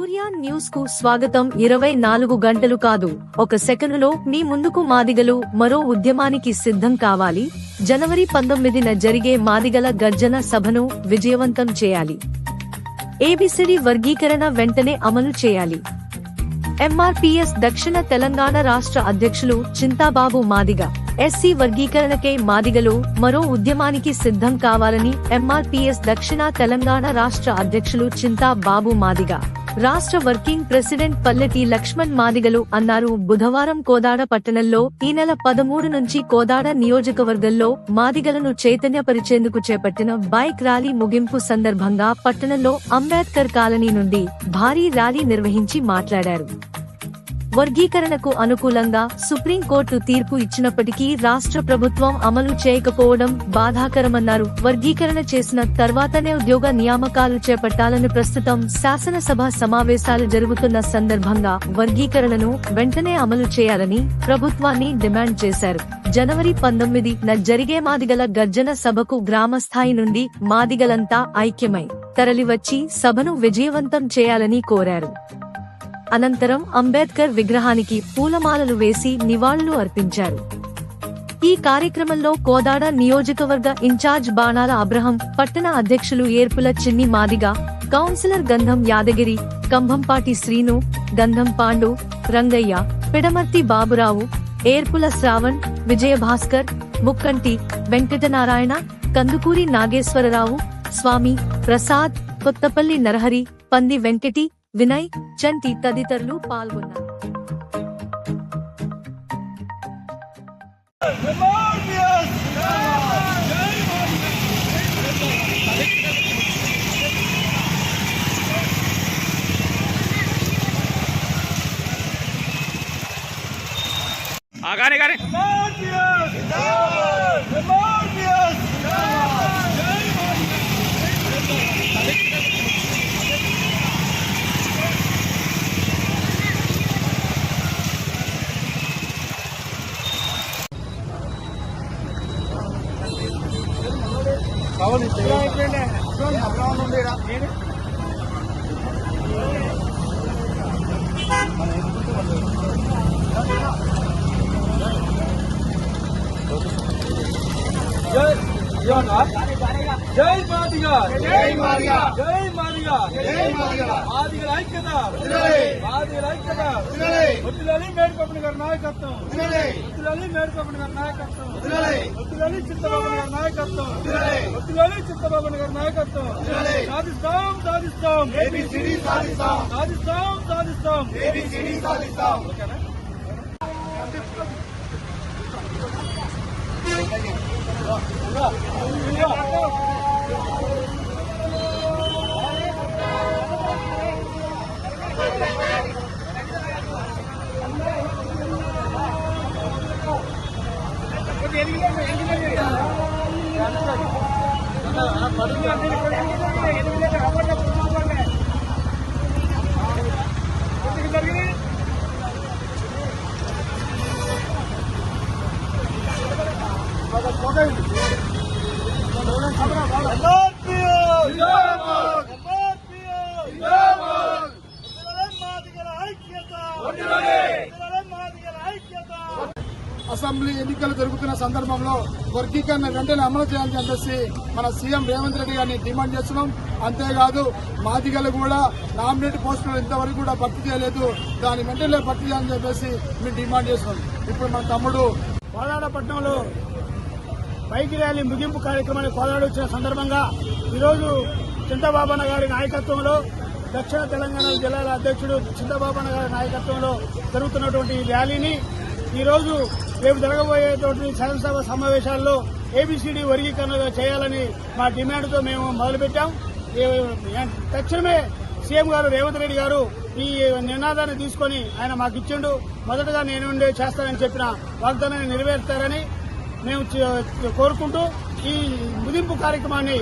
కు స్వాగతం. ఇరవై నాలుగు గంటలు కాదు. ఒక సెకనులో మీ ముందుకు మాదిగలు మరో ఉద్యమానికి సిద్ధం కావాలి. జనవరి పంతొమ్మిదిన జరిగే మాదిగల గర్జన సభను విజయవంతం చేయాలి. ఏబిసిడి వర్గీకరణ వెంటనే అమలు చేయాలి. ఎంఆర్పిఎస్ దక్షిణ తెలంగాణ రాష్ట్ర అధ్యక్షులు చింతాబాబు మాదిగ. ఎస్సీ వర్గీకరణకే మాదిగలు మరో ఉద్యమానికి సిద్ధం కావాలని ఎంఆర్పిఎస్ దక్షిణ తెలంగాణ రాష్ట్ర అధ్యక్షులు చింతాబాబు మాదిగ. రాష్ట్ర వర్కింగ్ ప్రెసిడెంట్ పల్లెటి లక్ష్మణ్ మాదిగలు అన్నారు. బుధవారం కోదాడ పట్టణంలో ఈ నెల పదమూడు నుంచి కోదాడ నియోజకవర్గంలో మాదిగలను చైతన్యపరిచేందుకు చేపట్టిన బైక్ ర్యాలీ ముగింపు సందర్భంగా పట్టణంలో అంబేద్కర్ కాలనీ నుండి భారీ ర్యాలీ నిర్వహించి మాట్లాడారు. వర్గీకరణకు అనుకూలంగా సుప్రీంకోర్టు తీర్పు ఇచ్చినప్పటికీ రాష్ట్ర ప్రభుత్వం అమలు చేయకపోవడం బాధాకరమన్నారు. వర్గీకరణ చేసిన తర్వాతనే ఉద్యోగ నియామకాలు చేపట్టాలని ప్రస్తుతం శాసనసభ సమావేశాలు జరుగుతున్న సందర్భంగా వర్గీకరణను వెంటనే అమలు చేయాలని ప్రభుత్వాన్ని డిమాండ్ చేశారు. జనవరి పంతొమ్మిదిన జరిగే మాదిగల గర్జన సభకు గ్రామస్థాయి నుండి మాదిగలంతా ఐక్యమై తరలివచ్చి సభను విజయవంతం చేయాలని కోరారు. అనంతరం అంబేద్కర్ విగ్రహానికి పూలమాలలు వేసి నివాళులు అర్పించారు. ఈ కార్యక్రమంలో కోదాడ నియోజకవర్గ ఇన్ఛార్జ్ బాణాల అబ్రహం పట్టణ అధ్యక్షులు ఏర్పుల చిన్ని మాదిగ కౌన్సిలర్ గంధం యాదగిరి కంభంపాటి శ్రీను గంధం పాండు రంగయ్య పిడమర్తి బాబురావు ఏర్పుల శ్రావణ్ విజయభాస్కర్ ముక్కంటి వెంకటనారాయణ కందుకూరి నాగేశ్వరరావు స్వామి ప్రసాద్ కొత్తపల్లి నరహరి పంది వెంకటి వినయ్ చంటి తదితరులు పాల్గొన్నారు. ఆ కానీ జై మాదిగా. జై మాదిగా. జై మాదిగా. జై మాదిగా మాదిగల ఐక్యత మాదిగల ఐక్యత వద్దులని మేడిపప్పని గారి నాయకత్వం వద్దులని మేడిపప్పని గారి నాయకత్వం వద్దులని చిత్తబాబు గారి నాయకత్వం వద్దులని చిత్తబాబు గారి నాయకత్వం సాధిస్తాం సాధిస్తాం సాధిస్తాం సాధిస్తాం సాధిస్తాం ఓకేనా ஐக்கியதா అసెంబ్లీ ఎన్నికలు జరుగుతున్న సందర్భంలో వర్గీకరణ వెంటనే అమలు చేయాలని చెప్పేసి మన సీఎం రేవంత్ రెడ్డి గారిని డిమాండ్ చేస్తున్నాం. అంతేకాదు మాదిగలు కూడా నామినేట్ పోస్టులు ఇంతవరకు కూడా భర్తీ చేయలేదు. దాని వెంటనే భర్తీ చేయాలని చెప్పేసి మేము డిమాండ్ చేస్తున్నాం. ఇప్పుడు మన తమ్ముడు కోలాడపట్నంలో బైక్ ర్యాలీ ముగింపు కార్యక్రమాన్ని కోదాడ వచ్చిన సందర్భంగా ఈరోజు చింతబాబన్న గారి నాయకత్వంలో దక్షిణ తెలంగాణ జిల్లాల అధ్యక్షుడు చింతబాబన్న గారి నాయకత్వంలో జరుగుతున్నటువంటి ఈ ర్యాలీని ఈరోజు రేపు జరగబోయేటువంటి శాసనసభ సమావేశాల్లో ఏబిసిడి వర్గీకరణ చేయాలని మా డిమాండ్తో మేము మొదలుపెట్టాం. తక్షణమే సీఎం గారు రేవంత్ రెడ్డి గారు ఈ నినాదాన్ని తీసుకొని ఆయన మాకు ఇచ్చిండు. మొదటగా నేను ఉండే చేస్తానని చెప్పిన వాగ్దానాన్ని నెరవేరుతారని మేము కోరుకుంటూ ఈ ముదింపు కార్యక్రమాన్ని